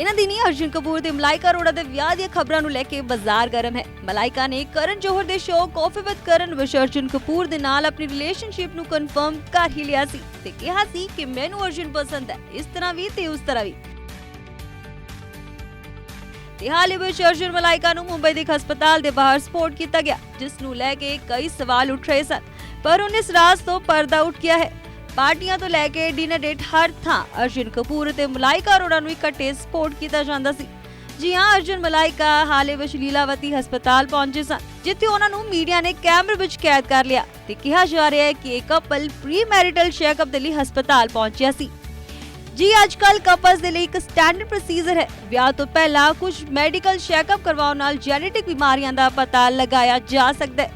ਇਹਨਾਂ ਦਿਨੀ ਅਰਜੁਨ ਕਪੂਰ ਤੇ ਮਲਾਈਕਾ ਅਰੋੜਾ ਦੇ ਵਿਆਹ ਦੀਆਂ ਖਬਰਾਂ ਨੂੰ ਲੈ ਕੇ ਬਾਜ਼ਾਰ ਗਰਮ ਹੈ। ਮਲਾਈਕਾ ਨੇ ਕਰਨ ਜੋਹਰ ਦੇ ਸ਼ੋਅ ਕਾਫੀ ਵਿਦ ਕਰਨ ਵਿੱਚ ਅਰਜੁਨ ਕਪੂਰ ਦੇ ਨਾਲ ਆਪਣੀ ਰਿਲੇਸ਼ਨਸ਼ਿਪ ਨੂੰ ਕਨਫਰਮ ਕਰ ਹੀ ਲਿਆ ਸੀ ਤੇ ਕਿਹਾ ਸੀ ਕਿ ਮੈਨੂੰ ਅਰਜੁਨ ਪਸੰਦ ਹੈ। ਇਸ ਤਰ੍ਹਾਂ ਵੀ ਤੇ ਉਸ ਤਰ੍ਹਾਂ ਵੀ। ਤੇ ਹਾਲ ਹੀ ਵਿੱਚ ਅਰਜੁਨ ਮਲਾਈਕਾ ਨੂੰ ਮੁੰਬਈ ਦੇ ਇੱਕ ਹਸਪਤਾਲ ਦੇ ਬਾਹਰ ਸਪੋਰਟ ਕੀਤਾ ਗਿਆ, ਜਿਸ ਨੂੰ ਲੈ ਕੇ ਕਈ ਸਵਾਲ ਉੱਠ ਰਹੇ ਸਨ। ਪਰ ਹੁਣ ਇਸ ਰਾਜ਼ ਤੋਂ ਪਰਦਾ ਉੱਠ ਗਿਆ ਹੈ। ਪਾਰਟੀਆਂ ਤੋਂ ਲੈ ਕੇ ਡਿਨਰ ਡੇਟ ਹਰ ਥਾਂ ਅਰਜੁਨ ਕਪੂਰ ਅਤੇ ਮਲਾਈਕਾ ਅਰੋੜਾ ਨੂੰ ਇਕੱਠੇ ਸਪੋਰਟ ਕੀਤਾ ਜਾਂਦਾ ਸੀ। ਜੀ ਹਾਂ, ਅਰਜੁਨ ਮਲਾਈਕਾ ਹਾਲੇ ਵਿੱਚ ਲੀਲਾਵਤੀ ਹਸਪਤਾਲ ਪਹੁੰਚੇ ਸਨ, ਜਿੱਥੇ ਉਹਨਾਂ ਨੂੰ ਮੀਡੀਆ ਨੇ ਕੈਮਰੇ ਵਿੱਚ ਕੈਦ ਕਰ ਲਿਆ ਤੇ ਕਿਹਾ ਜਾ ਰਿਹਾ ਹੈ ਕਿ ਇਹ ਕਪਲ ਪ੍ਰੀ ਮੈਰਿਟਲ ਚੈੱਕਅਪ ਦੇ ਲਈ ਹਸਪਤਾਲ ਪਹੁੰਚਿਆ ਸੀ। ਜੀ ਅੱਜ ਕੱਲ ਕਪਲਸ ਦੇ ਲਈ ਇੱਕ ਸਟੈਂਡਰਡ ਪ੍ਰੋਸੀਜਰ ਹੈ। ਵਿਆਹ ਤੋਂ ਪਹਿਲਾਂ ਕੁਝ ਮੈਡੀਕਲ ਚੈੱਕਅਪ ਕਰਵਾਉਣ ਨਾਲ ਜੈਨੇਟਿਕ ਬਿਮਾਰੀਆਂ ਦਾ ਪਤਾ ਲਗਾਇਆ ਜਾ ਸਕਦਾ ਹੈ।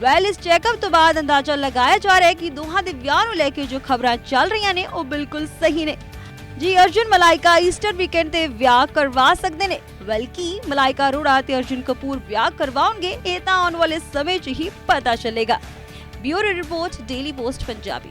ਵੈਲ ਇਸ ਚੈੱਕਅਪ ਤੋਂ ਬਾਅਦ ਅੰਦਾਜ਼ਾ ਲਗਾਇਆ ਜਾ ਰਿਹਾ ਹੈ ਕਿ ਦੋਹਾਂ ਦੇ ਵਿਆਹ ਨੂੰ ਲੈ ਕੇ ਜੋ ਖਬਰਾਂ ਚੱਲ ਰਹੀਆਂ ਨੇ, ਉਹ ਬਿਲਕੁਲ ਸਹੀ ਨੇ। ਜੀ, ਅਰਜੁਨ ਮਲਾਈਕਾ ਈਸਟਰ ਵੀਕਐਂਡ ਤੇ ਵਿਆਹ ਕਰਵਾ ਸਕਦੇ ਨੇ। ਬਲਕਿ ਮਲਾਈਕਾ ਅਰੋੜਾ ਤੇ ਅਰਜੁਨ ਕਪੂਰ ਵਿਆਹ ਕਰਵਾਉਣਗੇ, ਇਹ ਤਾਂ ਆਉਣ ਵਾਲੇ ਸਮੇਂ 'ਚ ਹੀ ਪਤਾ ਚੱਲੇਗਾ। Bureau report daily post Punjabi